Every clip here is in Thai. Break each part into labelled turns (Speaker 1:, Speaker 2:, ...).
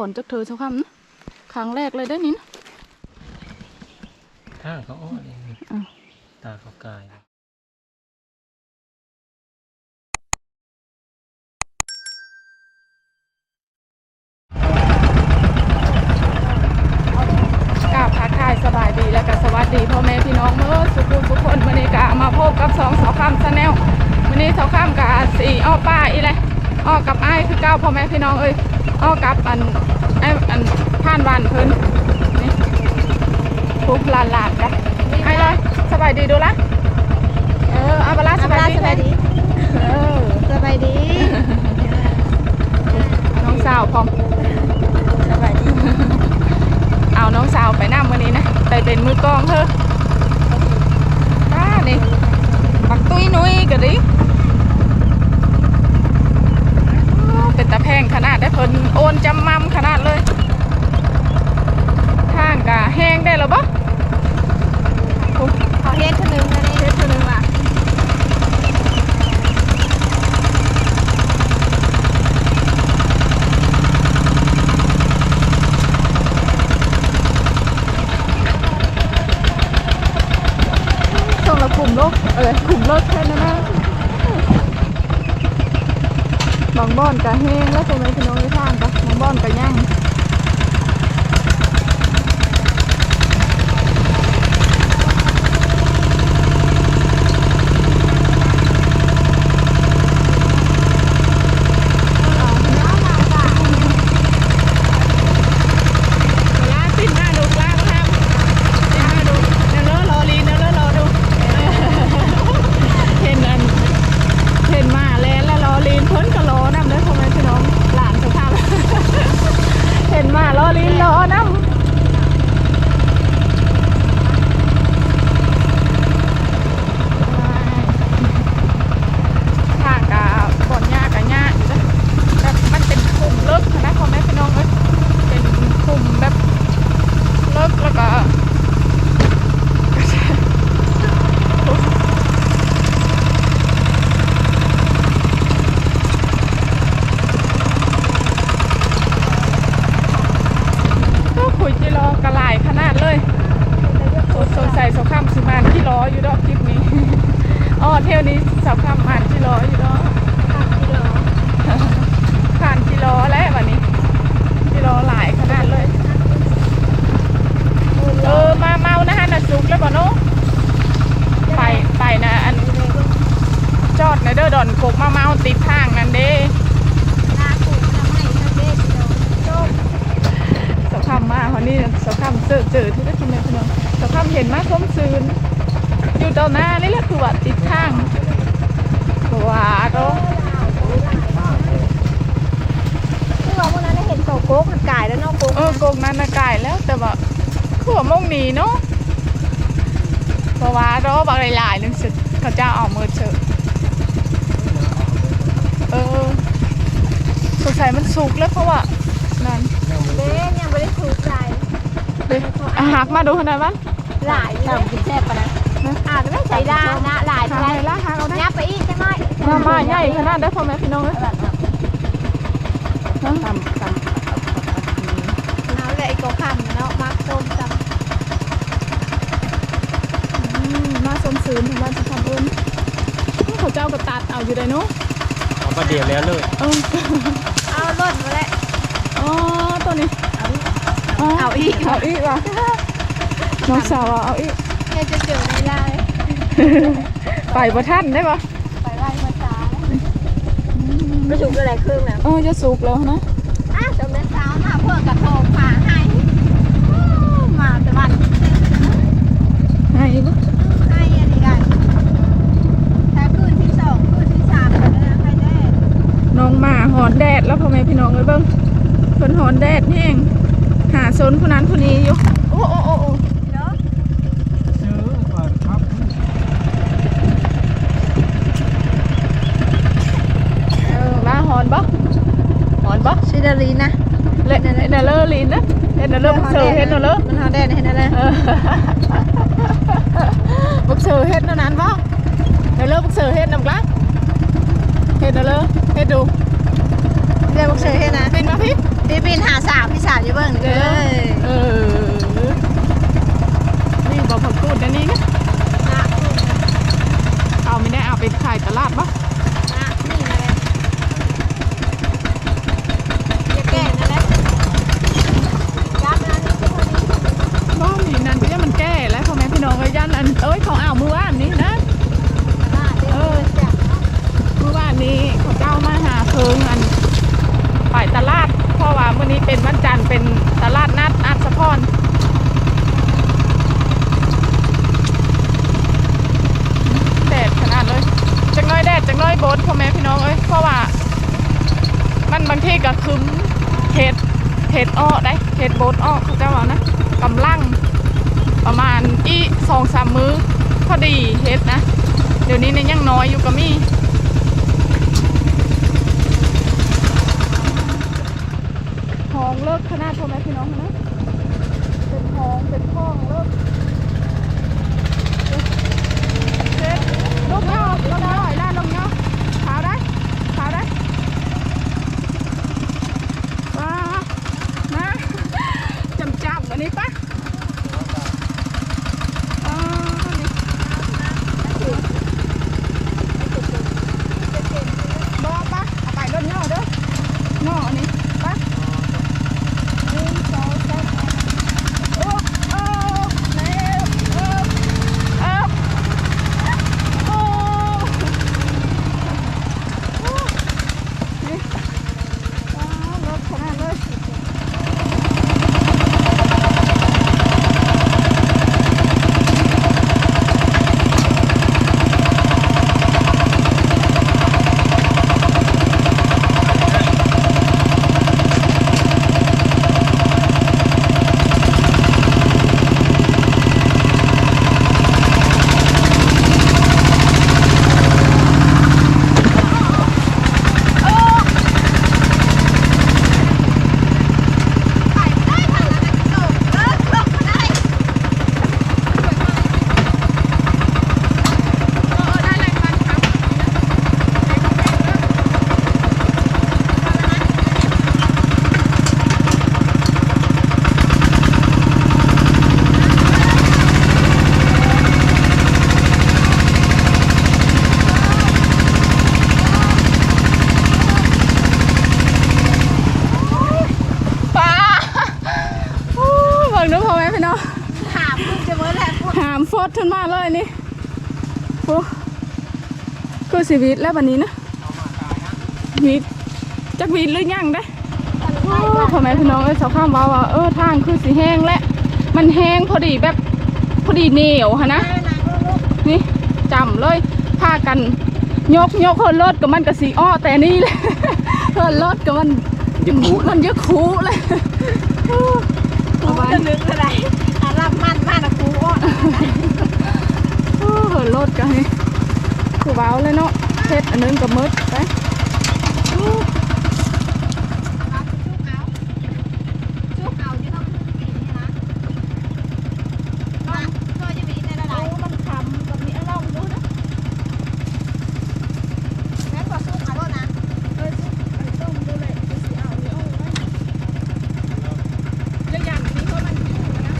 Speaker 1: อนจักเธอเช้าค่ำนะครั้งแรกเลยได้อนี่นะ
Speaker 2: ข้างเขาอ้อนี่
Speaker 1: อ้าว
Speaker 2: ตาเขากาย
Speaker 1: กราบทักทายสบายดีแล้วก็สวัสดีพ่อแม่พี่น้องเมื่อสุขุมทุกคนวันนี้กะมาพบกับสองสาวข้ามชาแนลวันนี้สาวข้ามกับสีอ้อป้าอีเลย อ้อกับไอ้คือเก้าพ่อแม่พี่น้องเอ้ยอ้อกับอันไอ้อันผ่านวันเพิ่นนี่ปุ๊บลานลานกันไอ้เลยสบายดีดูละเอออาบาลาส
Speaker 3: ส
Speaker 1: บา
Speaker 3: บาย ย
Speaker 1: ดี
Speaker 3: สบายดี
Speaker 1: เออ
Speaker 3: สบายดี
Speaker 1: น้องสาวพร้อม
Speaker 3: สบายดี
Speaker 1: เอาน้องสาวไปนั่งวันนี้นะไปเป็นมือกลองเธอป้านี่ปักตุ้ยนุ้ยกันดิอ้าวเป็นตะแพงขนาดได้เพิ่นโอนจำมั่มขนาดเลยทางกะแห้งได้แล้วปะโอ้
Speaker 3: ขอเฮ็ดคนหนึ่งนะนี่
Speaker 1: เฮ็ดเท่านึงว่ะส่งละกลุ่มโลกเออกลุ่มโลกแค่นั้นนะ บางบ่อนกะแห้งแล้วตรงไหนพี่น้องในทางกะบางบ่อนกะย่าง ลาปิดหน้าดูลาก็ทำปิดหน้าดูเนลเลอรอลีเนลเลอรอดูเห็นอันเห็นมาแล้วแล้วรอลีนเพิ่นก็รอนำเด้อพ่อแม่พี่น้องหลานสุภาพ เห็นมารอลีนรอนำทางกะบ่อนยากกะยากอยู่เด้อแบบมันเป็นกลุ่มเลิกนะพ่อแม่พี่น้องเอ้ย เป็นกลุ่มแบบเลิกแล้วก็ก็คุยจิรอกระหลายขนาดเลยสดสงสัยสาวข้ามสิมานที่รออยู่ดอกคลิปนี้ อ๋อเที่ยวนี้สาวข้ามมานที่รออยู่ดอก ผ่านกิโลแล้ววันนี้กิโลหลายขนาดเลย เออมาเมานะฮะน่ะจุกแล้วบ่เนาะไปไปนะอันจอดในเด้อดอนกกมาเมาติดทางนั่นเด้
Speaker 3: หน้ากูทำให้ทำเด็ดโดน
Speaker 1: สะพำมาคนนี้สะพำ เจอเจอที่ได้กินเลยพี่น้องสะพำเห็นมาส้มซืนอยู่ตอนหน้านี่แหละคือว่าติดทางว้าโต
Speaker 3: คือว่าวันนั้นเห็นโตโก๊กกายแล้วน้องโก๊ก
Speaker 1: เออโกงนั้นน่ะกายแล้วแต่ว่าคือว่ามงหนีเนาะเพราะว่าเราบางหลายๆนึงสิเขาเจ้าเอามือเชอะเออสงสัยมันสุกแล้วเพราะว่านั่น
Speaker 3: เด้ยังไม่ได้ถูกใจ
Speaker 1: เด้อาหักมาดูขนาดนั้น
Speaker 3: หลายทำกินแซ่บปะนะอาจจะไม่ใส่ดานะหลาย
Speaker 1: หา
Speaker 3: เท่า
Speaker 1: ไห
Speaker 3: ไร
Speaker 1: นล่ะหาเอาได้
Speaker 3: ยับไปอีกจังหน่อย
Speaker 1: มามาใหญ่ขนาดได้พ่อแม่พี่น้องเลย
Speaker 3: ทำทำเอาเลยไอ้โก๊กคำเนาะมักต้มจ
Speaker 1: อืมมาสมซืนถึงบ้านจะทำเอิ้นเขาเจ้าก็ตัดเอาอยู่ได้เนาะ
Speaker 2: เอาประเดี๋ยวแล้วเลย
Speaker 1: เออำ
Speaker 3: เอาล่นมาแล้ว
Speaker 1: อ๋อตัวนี้
Speaker 3: เอาอีก
Speaker 1: เอาอีกว่ะน้องสาวเอาอีก
Speaker 3: เนี่ยจะเจอในไลน์
Speaker 1: ไปประท่านได้ปะ
Speaker 3: ไปไล่มาจ้าไม่ถูกอะไรครึ่งแล้ว
Speaker 1: เออจะสุกแล้วนะ
Speaker 3: อะจำเป็นสาวมาเพื่อกระทงผาให้มาแต่วัน
Speaker 1: ให้บ่
Speaker 3: ให้อันนี้กันถ้าคืนที่สองคืนที่สามก็ได้ให้ได้
Speaker 1: น้องหมาหอนแดดแล้วพ่อแม่พี่น้องเลยเบิ้งเพิ่นหอนแดดแห้ง หาโซนผู้นั้นผู้นี้อยู่ โอ้โอ้โอ้โอ้
Speaker 3: เนาะ
Speaker 2: ซื้อก่อนครับ
Speaker 1: เออมาหอนบ่หอนบ่
Speaker 3: ชิดาลีนะ
Speaker 1: เล่นเล่นเนอเลอร์ลินนะเล่นเนอเลอร์บุกเซอร์เฮ็ดเนอเลอร์
Speaker 3: มันเขาได้เห็นอะไร
Speaker 1: เออบุกเซอร์เฮ็ดเท่านั้นบ่เนอเลอร์บุกเซอร์เฮ็ดนำกลางเฮ็ดเนอเลอร์เฮ็ดดู
Speaker 3: เรียกว่าเชยให้นะ
Speaker 1: เป็นมาพี่
Speaker 3: เพี่บินหาสาวพี่สาวอยู่เบิ่งเด้อ
Speaker 1: เออนี่บอกผักกูดอันนี้นะเอาไม่ได้เอาไปขายตลาดปะ
Speaker 3: นะนี่นั่นแหละยันนั่น
Speaker 1: บ้านนี่นั่นก็ยังมันแก่แล้วพ่อแม่พี่น้องก็ยันอันเอ้ยเขาเอามือว่านนี้นะ
Speaker 3: เดี๋ยวจะ
Speaker 1: มือว่านนี้เขาเจ้ามาหาเพิงอันไปตลาด วันนี้เป็นวันจันทร์เป็นตลาดนัดอัศพรแดดขนาดเลยจังน้อยแดดจังน้อยบดพ่อแม่พี่น้องเอ้ยเพราะว่า มันบางทีก็คึมเห็ดเห็ดอ้อได้เห็ดโบดอ้อเขาจ้าว่านะกำลังประมาณอีสองสามมื้อพอดีเห็ดนะ เดี๋ยวนี้เนี่ยยังน้อยอยู่ก็มีห้อง เลิกขนาดพ่อแม่พี่น้องนะเป็นท้องเป็นท้องเลิกเช็ดลูกเงาลูกเงาไอ้วลูกเงาขาวได้ขาวได้ ว้านะจำจับอันนี้ปะอ๋อนี่บอกปะเอาไปรถย่อเด้อย่ออันนี้ปะหนึ่งสองสามโอ้โอ้เร็วเอิบเอิบโอ้โอ้นี่ว้าวรถขนาดเลย
Speaker 3: ไปได้ทางนั้นก็เออลงได้
Speaker 1: เออได้เลยมันครับป้าโอ้ยเบิ่งดูพ่อแม่พี่น้อง
Speaker 3: ถามมึงจะเมื่อไหร่พูด
Speaker 1: หามฟดขึ้นมาเลยนี่โอ้ คือชีวิตแล้ววันนี้นะวีดจักวีดหรือยังได้โอ้พ่อแม่พี่น้องเอ้ยสาวข้ามว่าว่าเออทางคือสีแห้งและ มันแห้งพอดีแบบพอดีเหนียวฮะนะ
Speaker 3: ได้นะลูก
Speaker 1: นี่จำเลยพากันยกยกเฮินรถกับมันกับสีอ้อแต่นี่เลยเฮินรถกับมัน
Speaker 2: ยึกคู
Speaker 1: มันเยอะคูเลย
Speaker 3: กูจะนึกอะไรอารับมันมันอะกูอะ
Speaker 1: โอ้เหินรถกันนี่คือเว้าเลยเนาะ เพชรอันนึงกับมืดไปโอ้
Speaker 3: เอาชุกเอาชุกเอาที่ต้องปีนี่นะนะก็จะมีในระดับ
Speaker 1: มันคำแบบนี้ลองดูนะ
Speaker 3: แม่ก็ชุกเอาแล้วนะ
Speaker 1: เออสิมันต้มดูเลยจะสิเอาเนี่ยเอาไว้แล้วอย่างนี้เพราะมันอยู่นะ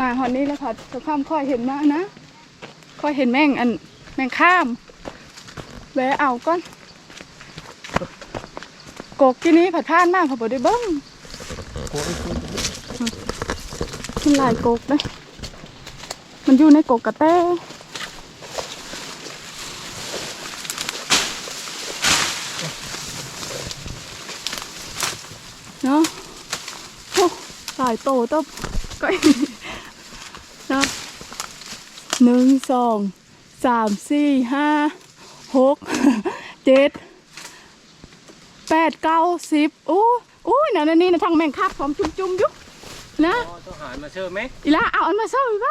Speaker 1: มา หอนนี้แล้วค่ะจะข้ามค่อยเห็นมานะ ค่อยเห็นแม่งอันแม่งข้ามแวะเอาก่อนกกที่นี้ผัดท่านมากเขาบอกได้เบิ้งกินหลายกกเลยมันอยู่ในกกกระแตเนาะโอ้หลายโตต้าก็ หนึ่งสองสามสี่ห้าหกเจ็ดแปดเก้าสิบโอ้โอ้ยนั่นนนี่นะทางแมงคับผมจุ่มจุ่มๆอยู่นะ
Speaker 2: อ๋อต้องหามาเชื่อไหม
Speaker 1: อีละเอาอันมาเซอร์อีกไป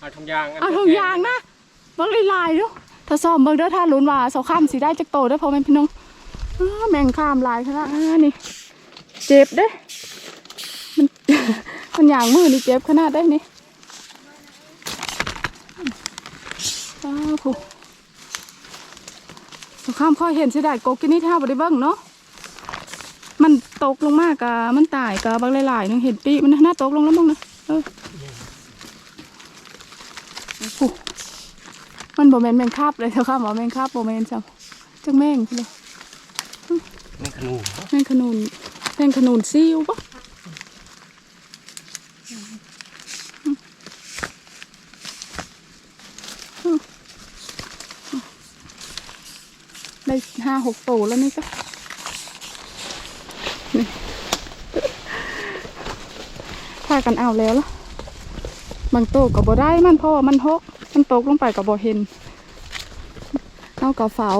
Speaker 2: เอาทงยาง
Speaker 1: เอาทุกอย่างนะเบิ่งลายๆดูถ้าซ้อมเบิ่งเด้อถ้าลุ้นว่าเสาข้ามสิได้จักโตได้อพ่อแม่พี่น้องอ้าแมงข้ามลายขนาดอ่านี่เจ็บเด้อมันมันอย่างมือนี่เจ็บขนาดได้นี่ อ้าวผู้เสาข้ามข้อยเห็นเสียดายกกกินนี่ท่าบ่ได้เบิ่งเนาะ มันตกลงมากะมันตายกะบางหลายๆนึงเห็นปีมันน่าตกลงแล้วมั้งนะเออโอ้มันบ่แม่นแมงคาบเลยเท่าค่ะบ่แมงคาบบ่แม่นจ้ะจังแม่งเลย
Speaker 2: นี่ขนูน
Speaker 1: แมงขนุนแมงขนุนซิวปะ ห้าหกโตแล้วนี่ก็นี่พากันเอาแล้วล่ะบางโตวก็บ่ได้มันเพราะว่ามันหกมันตกลงไปก็บ่เห็นเอากับฝา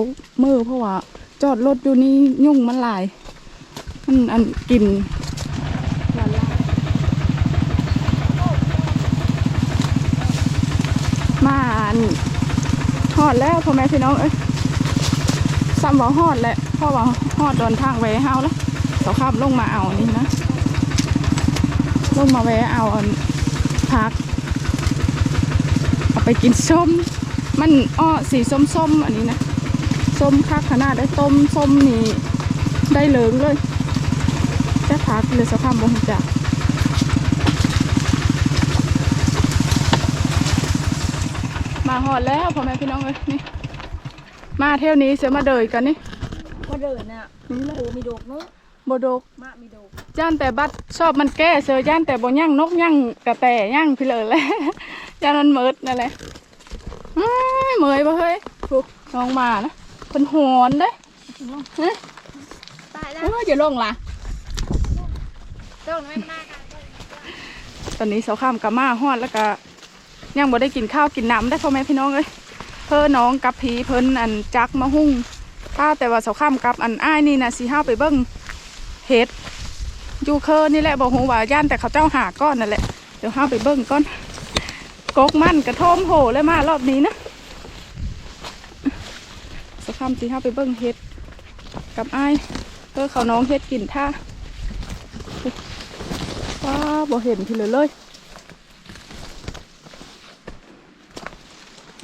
Speaker 1: มือเพราะว่าจอดรถอยู่นี่ยุ่งมันหลายมันอันกินมาอันหอดแล้วพ่อแม่พี่น้องเอ้ย ซ้ำว่าหอดแหละเพราะว่าหอดโดนทางแวเฮาแล้วเขาขับลงมาเอานี่นะ ลงมาแวเอานพัก เอาไปกินส้ม มันอ้อสีส้มๆอันนี้นะส้มคักขนาดได้ต้มส้มนี่ได้เหลืองเลยจะพักเลยสภาพบงจักมาหอดแล้วพ่อแม่พี่น้องเลยนี่ มาเที่ยวนี้เสียมาเดยกันนี่
Speaker 3: มาเดินน่ะ
Speaker 1: นี่แหละ
Speaker 3: โอ้มีดอกเนาะ
Speaker 1: บโดก
Speaker 3: มะมีดอก
Speaker 1: ย่านแต่บัดชอบมันแก้เสือย่านแต่บ่ย่างนกย่างกระแตย่างพี่เลยแหละย่านมันเมิดนั่นแหละอ้ายเมยบ่เฮ้ยถูกน้องมานะเพิ่นหอนเด้ฮะ
Speaker 3: ตายแล้ว
Speaker 1: เอออย่าลงล่ะ
Speaker 3: เจ้าไม่มากัน
Speaker 1: ตอนนี้เสาข้ามกับมาฮอดแล้วก็ยังบ่ได้กินข้าวกินน้ำได้พ่อแม่พี่น้องเลย เพิ่นน้องกับพีเพิ่นอันจักมาหุ้งถ้าแต่ว่าเสาข้ามกับอันอ้ายนี่นะสิห้าไปเบิ้งเห็ดอยู่เคอนี่แหละบอกฮู้ว่าย่านแต่เขาเจ้าหาก้อนนั่นแหละเดี๋ยวห้าไปเบิ้งก้อนกกมันกระทอมโหเลยมารอบนี้นะเสาข้ามสิห้าไปเบิ้งเห็ดกับอ้ายเพื่อเขาน้องเห็ดกินท่าว้าบ่เห็นทีเลยเลย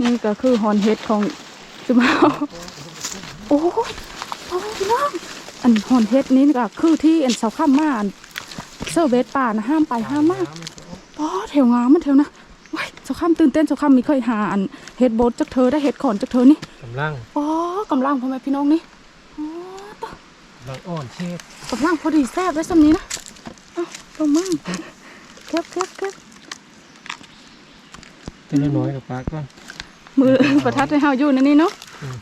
Speaker 1: นี่ก็คือฮอนเฮดของจุมาโอ้ยโอ้ยพี่น้องอันฮอนเฮดนี้ก็คือที่อันเสาข้ามมาอันเซอร์เวสป่านะห้ามไปห้ามมากอ๋อแถวงามมันแถวนะว้ายเสาข้ามตื่นเต้นเสาข้ามมีเคยหาอันเฮดโบสจากเธอได้เฮดขอนจากเธอนี่
Speaker 2: กำลัง
Speaker 1: อ๋อกำลังพ่อแม่พี่น้องนี่อ๋อตะ
Speaker 2: กำลังอ่อนเทศ
Speaker 1: กำลังพอดีแซ่บไว้สำนี้นะเอ้าลงมึงเก็บเก็บเก็บ
Speaker 2: เจ้าน้อยกับปลาก่อน
Speaker 1: มือประทัดให้เฮาอยู่นั่นนี่เนาะ
Speaker 2: อืม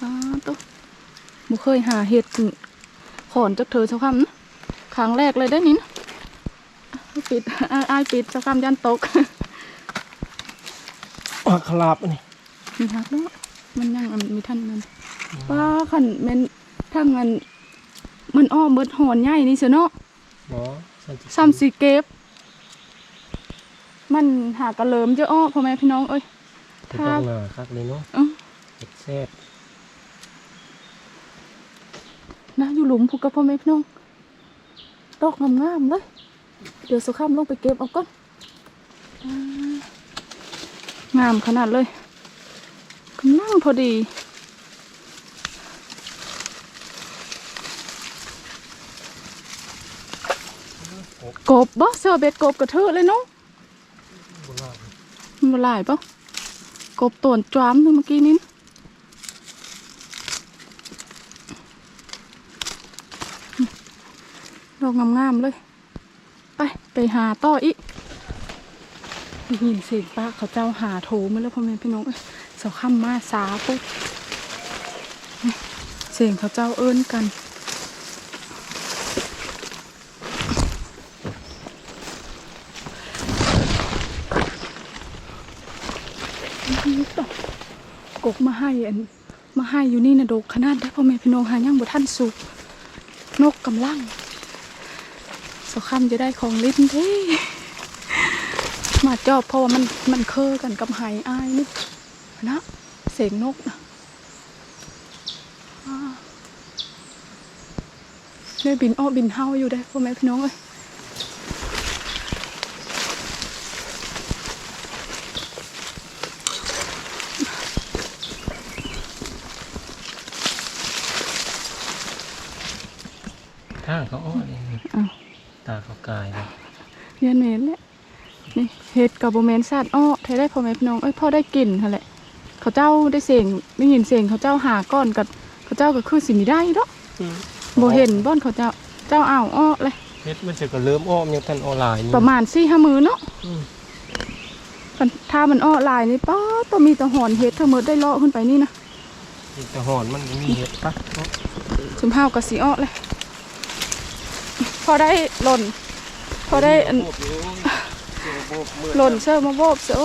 Speaker 1: อ๋อตุ๊บ่เคยหาเห็ดขอนจากเธอสักคำนะครั้งแรกเลยได้อนี่นะปิดอ้ายอ้ายปิดสักคำยันตก
Speaker 2: อะคลาบอันนี้
Speaker 1: มีฮักเนาะมันยังอันมีท่านนั้นว่าขันแมันทั้งอันมันอ้อมเบิดหอนใหญ่นี่เสียเนาะ
Speaker 2: หมอสันติ
Speaker 1: ซ้ำสีเก็บ มันหากระเหลิมเยอะอ้อพ่อแม่พี่น้องเอ้ย
Speaker 2: เป็นดอกหนาคักเลยเนาะ
Speaker 1: เอ้า
Speaker 2: เห็ดแซ่บ
Speaker 1: นะอยู่หลุมผูกกับพ่อแม่พี่น้องดอกงามๆเลยเดี๋ยวสุข้ามลงไปเก็บเอาก่อนอ่างามขนาดเลยกำลังพอดีกบบ่เสือเบ็ดกบกระเทอะเลยเนาะ
Speaker 2: โบราณ
Speaker 1: มันบ่หลายปะกบตวนจวามเมื่อกี้นี้ดอกงามๆเลย ไป ไปหาต่ออีกยินเสียงป้าเขาเจ้าหาโถมาแล้วพ่อแม่พี่น้องเอ้ยเสาค่ำมาสาปุ๊บเสียงเขาเจ้าเอิ้นกัน กกมา ให้อันมาให้อยู่นี่นะโดกขนาดได้พ่อแม่พี่น้องหายังบ่ทันสุกนกกำลังสคำจะได้ของลิ้นเด้มาจอบเพราะว่ามันมันเคอกันกับไหอายนี่นะเสียงนกนะอ่าเนี่ยบินอ้อบินเฮาอยู่ได้พ่อแม่พี่น้องเอ้ย
Speaker 2: เขาอ้อน
Speaker 1: อ้าว
Speaker 2: ตาเขากายเลย
Speaker 1: เรียนเมนแหละนี่เฮ็ดกับโบแมนซาดอ้อไทยได้พ่อแม่พี่น้องเอ้ยพ่อได้กลิ่นหั่นแหละเขาเจ้าได้เสียงได้ยินเสียงเขาเจ้าหาก้อนกับเขาเจ้าก็คือสิมีได้เนาะโบเห็นบ้อนเขาเจ้าเจ้าอ้าวอ้อเลย
Speaker 2: เฮ็ดมันจะก็เริ่มอ้อมยังทันออนไลน์นี่
Speaker 1: ประมาณสี่ห้ามือเนาะ
Speaker 2: อืม
Speaker 1: คันถ้ามันอ้อลายนี่ป้าต้องมีแตะหอนเฮ็ดทั้งหมดได้เลาะขึ้นไปนี่นะ
Speaker 2: แต่หอนมันก็มีเห็ดปะเนาะ
Speaker 1: ชุมพากับสีอ้อเลย พอได้หล่น พอได้อัน
Speaker 2: โบกอยู่เดี๋ยวโบกมือ
Speaker 1: หล่นเสื้อมาโบบเสือ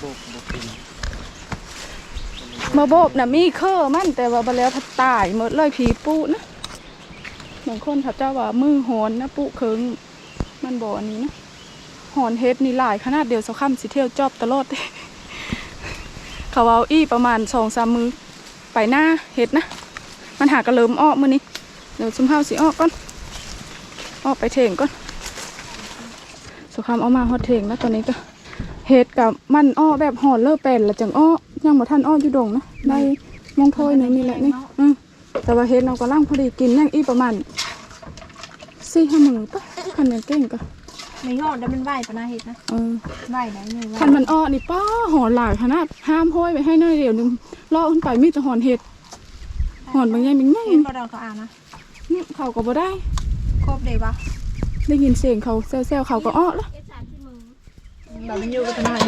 Speaker 2: โบกโบกเป็น
Speaker 1: มาโบบน่ะมีเคอมันแต่ว่าบแล้วพัดตายหมดเลยผีปูนะบางคนเขาเจ้าว่ามือหอนนะปุเคิงมันบอกอันนี้นะหอนเฮ็ดนี่หลายขนาดเดียวสักคำสิเที่ยวจอบตลอดเขาเอาอี้ประมาณสองสามมือไปหน้าเฮ็ดนะ มันหากระเลิมออกมือนี้เดี๋ยวซุมเฮาสิออกก่อน ออกไปเถงก่อนสุขามเอามาฮอดเถงแล้วตอนนี้ก็เฮ็ดกับมันอ้อแบบหอนเลิกเป็นแล้วจังอ้อยังบ่ทันอ้ออยู่ดงนะได้มองโพยหนึงนี่แหละนี่อืมแต่ว่าเฮ็ดเราก็ล่างพอดีกินยังอีประมาณสี่ห้ามือปะคันยังเก่งก็
Speaker 3: ไม่งอกแล้วมันไหวปะนาเห็ดนะ
Speaker 1: เออ
Speaker 3: ไหวไหนเงยไหว
Speaker 1: คันมันอ้อนี่ป้าหอนหลายขนาดห้ามโพยไปให้หน้อยเดียวหนึงล่อขึ้นไปมีแต่หอนเห็ดหอนบางอย่างบางอย่าง
Speaker 3: เห็นพอเราก็อ่านนะ
Speaker 1: นี่เขาก็บ่ได้
Speaker 3: คร บเลยปะ
Speaker 1: ได้ยินเสียงเขาแซวๆเขาก็อ้อแล้ว
Speaker 3: แบบมันอยู่กันหน่อย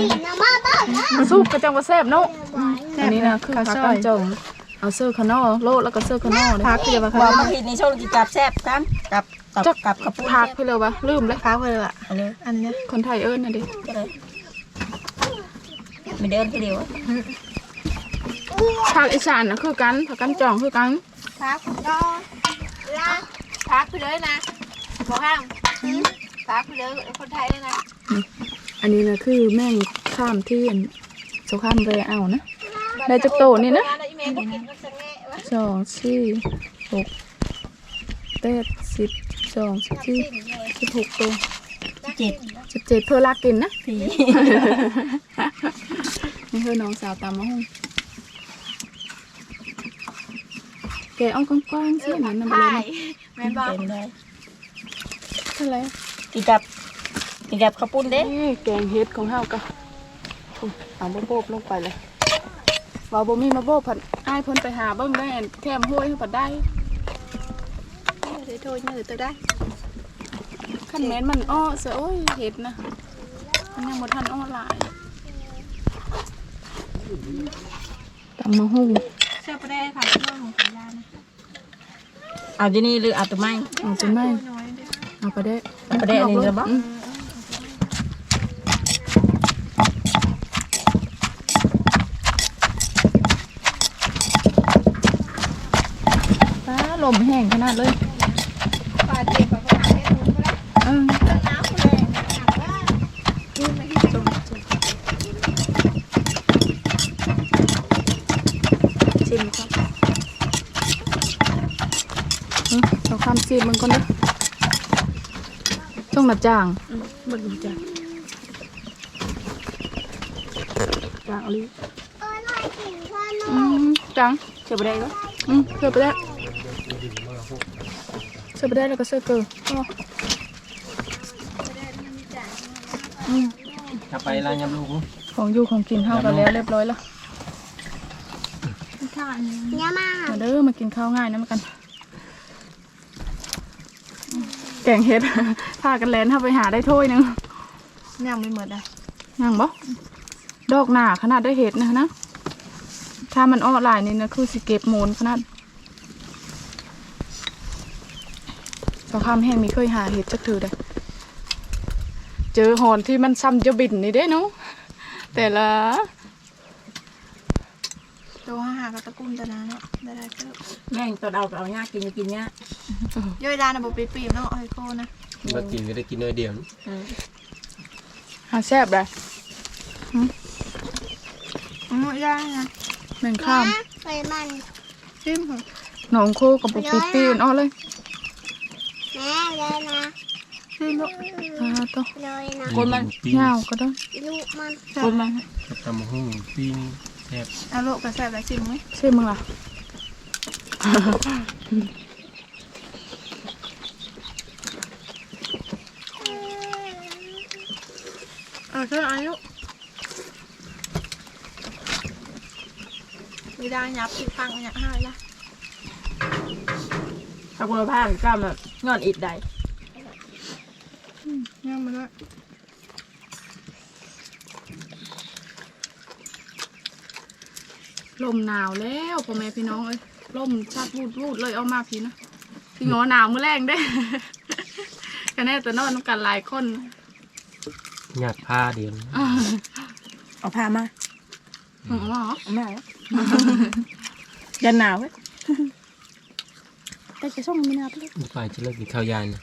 Speaker 1: มันสู้กระจังว่าแซ่บเนาะอันนี้นะคือผักกานจงเอาเสื้อขานอโลดแล้วก็เสื้อขานอเลย
Speaker 3: พักเลยปะ
Speaker 4: บอกมาผิดในช่วงกินกับแซ่บกันกับกับ
Speaker 1: จัก
Speaker 4: กับกระปุก
Speaker 1: ผักไปเลยวะลืมเลย
Speaker 3: พักเลยอะ
Speaker 4: อันนี้
Speaker 3: อันเนี้ย
Speaker 1: คนไทยเอิ้นน่ะดิ
Speaker 4: ก็เลยไม่เดินทีเดียว
Speaker 1: ผักอีสานน่ะคือกันผักกันจองคือกัน
Speaker 3: พักก็ละ พักไปเลยนะบอกห้ามพักไปเลยคนไทยเลยนะ
Speaker 1: อันนี้นะคือแม่งข้ามที่อันสงครามเรเอานะ ได้จักโตนี่นะ
Speaker 3: อีเมลก็กินมันจะแง่วะ
Speaker 1: สองสี่หกแปดสิบสองสิบสี่สิบหกตัว
Speaker 4: เจ็ด
Speaker 1: สิบเจ็ดเพื่อลากกินนะ
Speaker 4: สี่
Speaker 1: นี่คือน้องสาวตามมาห้องแกเอากว้างๆสิมันนั่นไปเลยนะ
Speaker 3: แม่บอก
Speaker 4: เต็มเลย
Speaker 1: เท่าไหร
Speaker 4: กินกับกินกับข้าวปุ้นเด้
Speaker 1: นี่แกงเฮ็ดของเฮาก็อุ๊ยเอาโบโบลงไปเลยว่าบ่มีมาโบผัดอ้ายเพิ่นไปหาเบิ่งได้อันแคมห้วยเพิ่นผัดได้
Speaker 3: ได้โทษเนี่ยตัวได้
Speaker 1: ขั้นแม้นมันอ้อเสียโอ้ยเห็ดนะมันยังบ่ทันอ้อหลายตำมะฮุ่ง
Speaker 3: เชื่อไปได้ค่ะเรื่องของสัญญาณ
Speaker 4: เอาที่นี่หรือเอาตัวไม้
Speaker 1: เอาจะไม่
Speaker 3: น้เด้
Speaker 1: อาไปได้
Speaker 4: เอาไปได้อันนี้เลยบ่
Speaker 1: อืมฟ้าลมแห้งขนาดเลย
Speaker 3: ปลาเจ็บปลาปลาเจ็บรู้ไหม
Speaker 1: เออ
Speaker 3: น้ำแรงหนักว่าดูมาที่ตรง
Speaker 1: ชิมครับอืม เอาคำซีมันก่อนเด้อช่องหนัดจาง
Speaker 3: มันจะ
Speaker 1: จางเอะไรอืมจาง
Speaker 4: เชื่อไปได้ก็
Speaker 1: อืมเสื้อไปได้เสื้อไปได้แล้วก็เสื้อเกิร์อ๋ออืม
Speaker 2: ถ้าไปร้านยำลูก
Speaker 1: ของอยู่ของกินเท่ากันแล้วเรียบร้อยแล้ว
Speaker 3: ข้าวอันนี้
Speaker 1: มาเด้อมากินข้าวง่ายนะมากันอืม แกงเห็ด พากันแลนถ้าไปหาได้ถ้วยหนึง
Speaker 3: ยังไม่หมดอะ
Speaker 1: ยังบ่ดอกหนาขนาดได้เห็ดนะนะถ้ามันอ้อหลายนี่นะคือสิเก็บโมนขนาดสงครามแห้งมีเคยหาเห็ดจักถือได้เจอหอนที่มันซ้ำจะบินนี่เด้เนาะแต่ละ
Speaker 5: ตัวหากับตะกุ่มตะนาเนาะได้ได้เกิบ
Speaker 4: แม่งตัวเอาก็เอาหญ้ากินจะกินหญ้า
Speaker 5: ย่อยดานะบ่ปีปีเนาะไอ้โคนะ
Speaker 2: มากินก็ได้กินน้อยเดียวนะ
Speaker 4: เออ
Speaker 1: หาแซ่บเลย
Speaker 5: อืมได้นะ
Speaker 1: แมงข้าม
Speaker 3: ไปมัน
Speaker 5: ชิมเหรอ
Speaker 1: หนองโคกับปุกปีปีนอ้อเลย
Speaker 3: แม่เลยนะ
Speaker 5: ชิมลูก
Speaker 1: อ่าตัว
Speaker 3: เลยนะ
Speaker 4: คนมัน
Speaker 2: ปี
Speaker 1: เงาก็ได้
Speaker 3: ลูกมัน
Speaker 4: คนมัน
Speaker 2: กับตำหุ้งปีนแซ่บ
Speaker 5: เอาลูกกระแสบอะไรชิมไหม
Speaker 1: ใช่มึงล่ะ
Speaker 5: เอาเชื่ออายุไม่ได้ยับสิฟังอันเนี้ยให้ละ
Speaker 4: ถ้าคุณภาพกล้ามแบบงอนอิดใด
Speaker 5: ยังมันละ
Speaker 1: ลมหนาวแล้วพ่อแม่พี่น้องเอ้ยลมชัดวูดวูดเลยเอามาพี่นะพี่งอหนาวมื้อแรงเด้กันแน่แต่นอนนำกันหลายคน
Speaker 2: หยาดผ้าเดียวนะ
Speaker 4: เอาผ้ามา
Speaker 1: อืมอ๋อ
Speaker 4: เอามาเอายันหนาวเว้ย
Speaker 1: แต่จะส่งมีนาไปเลย
Speaker 2: ลูกไปจะเลิกกินข้าวยายนะ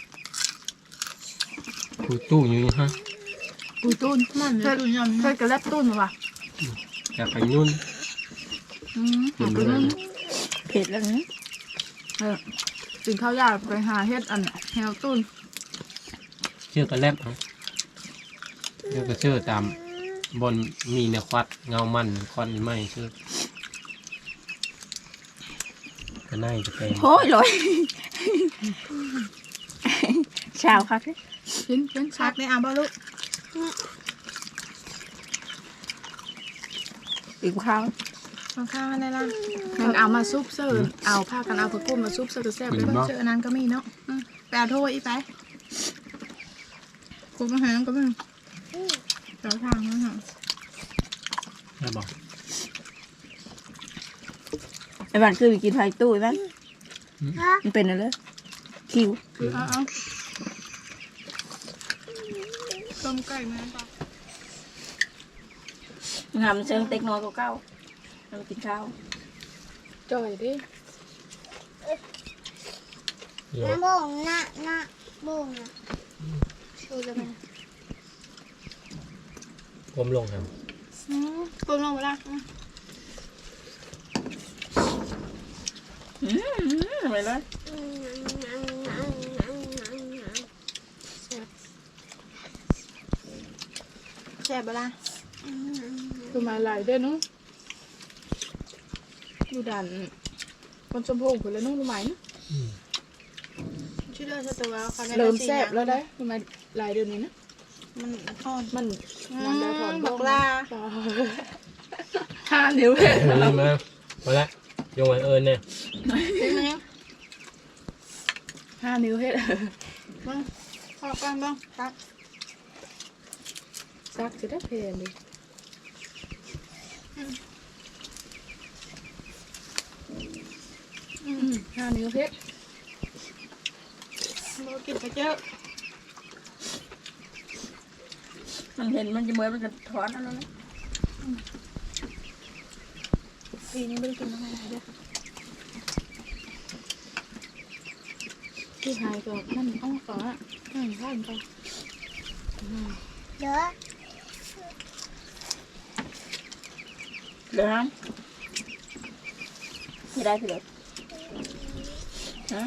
Speaker 2: คุยตู้อยู่นี่ฮะ
Speaker 1: ปุยตุ้น
Speaker 5: มันเลยตุนยำ
Speaker 1: เคยกระแลบตุ้นมาว่ะ
Speaker 2: อยากไปนุ่น
Speaker 1: อืม
Speaker 2: เห็น
Speaker 1: ปุ
Speaker 2: ด้วยย
Speaker 1: ตุ้น
Speaker 4: เผ็ดแล้วนี่
Speaker 1: เออกินข้าวยากไปหาเฮ็ดอันแฮวตุ้น
Speaker 2: เชื่อกระแลบฮะเชื่อก็เชื่อตามบนมีเนื้อควัดเงามันควันไหมเชื่อก็น่าจะเป็น
Speaker 4: โอ้ยลอยเช้าครับ
Speaker 1: กินกิน
Speaker 5: ชั
Speaker 1: ชั
Speaker 5: ก
Speaker 1: ก
Speaker 5: ในอะบ่ลูก
Speaker 4: อีกข้าว
Speaker 5: ข้างข้างอะไรล่ะ
Speaker 1: มันเอามาซุปเสิร์ฟเอาผ้ากันเอาผักกุ้งมาซุปเสิร์ฟแซ่บเลย
Speaker 5: เจออันนั้นก็มีเนาะอืมไปเอาโทษอีไปกูมาหาน้ำก็ไม่เจ้าทางนั่นเหรอ
Speaker 2: แม่บอก
Speaker 4: ไอ้บ้านคือไปกินไฟตู้ไอ้บ้านมันเป็นอะไรคิว
Speaker 5: เอาเอาต้มไก่มาปะ
Speaker 4: งามเชิงเต็กน้อยกว่าเก้า เราไปกินข้าว
Speaker 1: จ่อยดิ
Speaker 2: เดี๋ยว
Speaker 3: น้ำบ่งนะนะบ่งนะ
Speaker 5: ดูจะเป็น
Speaker 2: ก้มลงครับ
Speaker 5: ต้มลงไปละอืม
Speaker 4: อืมทำไมเลย
Speaker 5: แซ่บไปละ
Speaker 1: คือมาหลายเด้อนุ้ อยู่ดันคนชมพูคนละนุ่งรู้ไหมนะ
Speaker 5: ชื่อเรื่องสตูแล้วเขาได้
Speaker 1: เริ่มแซ่บแล้วได้คือมาหลายเดือนนี้นะ
Speaker 5: มันอ่อน
Speaker 1: มัน
Speaker 5: อื
Speaker 1: มันได้ถอน
Speaker 5: มบักลา
Speaker 1: ห้านิ้วเห็ด
Speaker 2: เฮ้ยมาพอละยงไว้เอิญเนี่ย
Speaker 5: จริงไหมเนี่ย
Speaker 1: ห้านิ้วเห็ด
Speaker 5: บ้างพอกันบ้างครับ
Speaker 1: ซักจะได้เพลนดิอืมห้า นิ้วเห็ด
Speaker 5: เรากินไปเจอะ
Speaker 4: มันเห็นมันจะเหมือนมันจะถอนเอะไรนะ
Speaker 5: ปีนี้ไม่ได้กินอะไรเลย
Speaker 1: ที่หายก็นั่นอ้อก่อนอะอืมผ่านไป
Speaker 3: เดี๋ยว
Speaker 4: เดี๋ยวนะไม่ได้พี่เด็กฮะ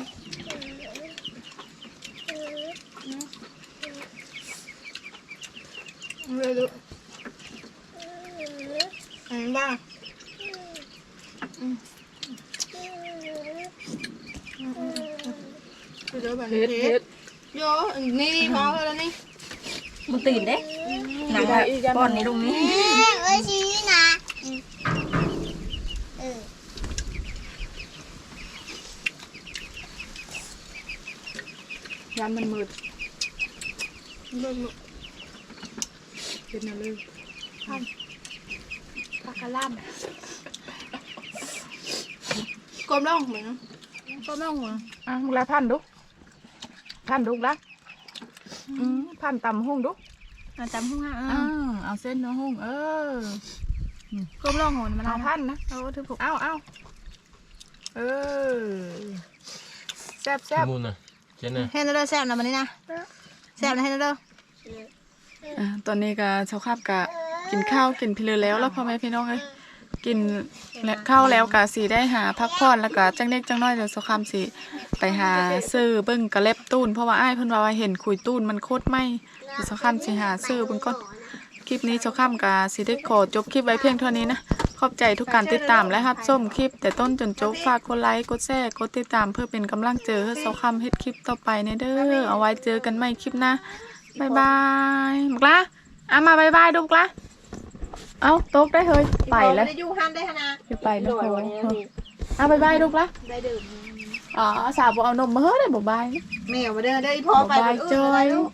Speaker 5: เลยดูเห็นบ้างคือเดี๋ยวแบบ
Speaker 1: เห็ด
Speaker 5: นี้
Speaker 1: เห็ด
Speaker 5: โยนี่พอแล้วนี่
Speaker 4: มึงตื่นเด้หนังป้อนนี้ตรงนี้
Speaker 3: แม่เอ้ยชี้นะเออ
Speaker 1: ยันมันมืด
Speaker 5: เบิ่งลูก
Speaker 1: เห็ดน่ะเลย
Speaker 5: ปลากระล่ำกลมล่องเหมือนกลมล่องเหมือน
Speaker 1: อะมึงลาพันดูพันดูละอืมพันตำห้องดู
Speaker 5: อาจำข้างหน้า
Speaker 1: อ่าเอาเส้นเนื้อห้องเออ
Speaker 3: ก้มลงหัวมัน
Speaker 1: เอา
Speaker 3: เอา
Speaker 1: พันนะเอาถือผูกเอาเอาเออแซ่บแซ่บ
Speaker 2: มูนนะเจ๊นะ
Speaker 3: เห็นแล้วแซ่บนะมันนี่นะแซ่บนะเห็นแล้ว
Speaker 1: อะตอนนี้ก็เช้าคับกะกินข้าวกินพิเรแล้วแล้วพ่อแม่พี่น้องเอ้ยกินและข้าวแล้วกะสีได้หาพักผ่อนแล้วก็จังเล็กจังน้อยเดี๋ยวเช้าค่ำสิไปหาซื้อเบิ้งกระเล็บตูนเพราะว่าอ้ายเพิ่นว่าเห็นขุยตูนมันโคตรไหมเดี๋ยวเช้าค่ำสิหาซื้อเบิ่งก่อนคลิปนี้เช้าค่ำกะสิได้ขอจบคลิปไว้เพียงเท่านี้นะขอบใจทุกการติดตามและรับชมคลิป แต่ต้นจนจบฝากกดไลค์กดแชร์กดติดตามเพื่อเป็นกำลังใจให้เช้าค่ำเฮ็ดคลิปต่อไปในเด้อเอาไว้เจอกันใหม่คลิปหน้า บายบายบุกละอะมาบายบายดูบุกละเอาตกได้เฮ้ยไปแล้ว
Speaker 3: ได้อยู่ห้ามได้ขนาด
Speaker 1: จะไปแล้วโหอะบายบายดูบุกละ
Speaker 3: ได้ดื่ม
Speaker 1: อ๋อสาวบอกเอานมมาเฮ้ยได้บอกบายนะ
Speaker 3: แมวมาเดินได้พอไป
Speaker 1: บอกบาย
Speaker 3: มัน
Speaker 1: จ
Speaker 3: อื้อ
Speaker 1: อ
Speaker 3: อะไร
Speaker 1: ย
Speaker 3: ลูก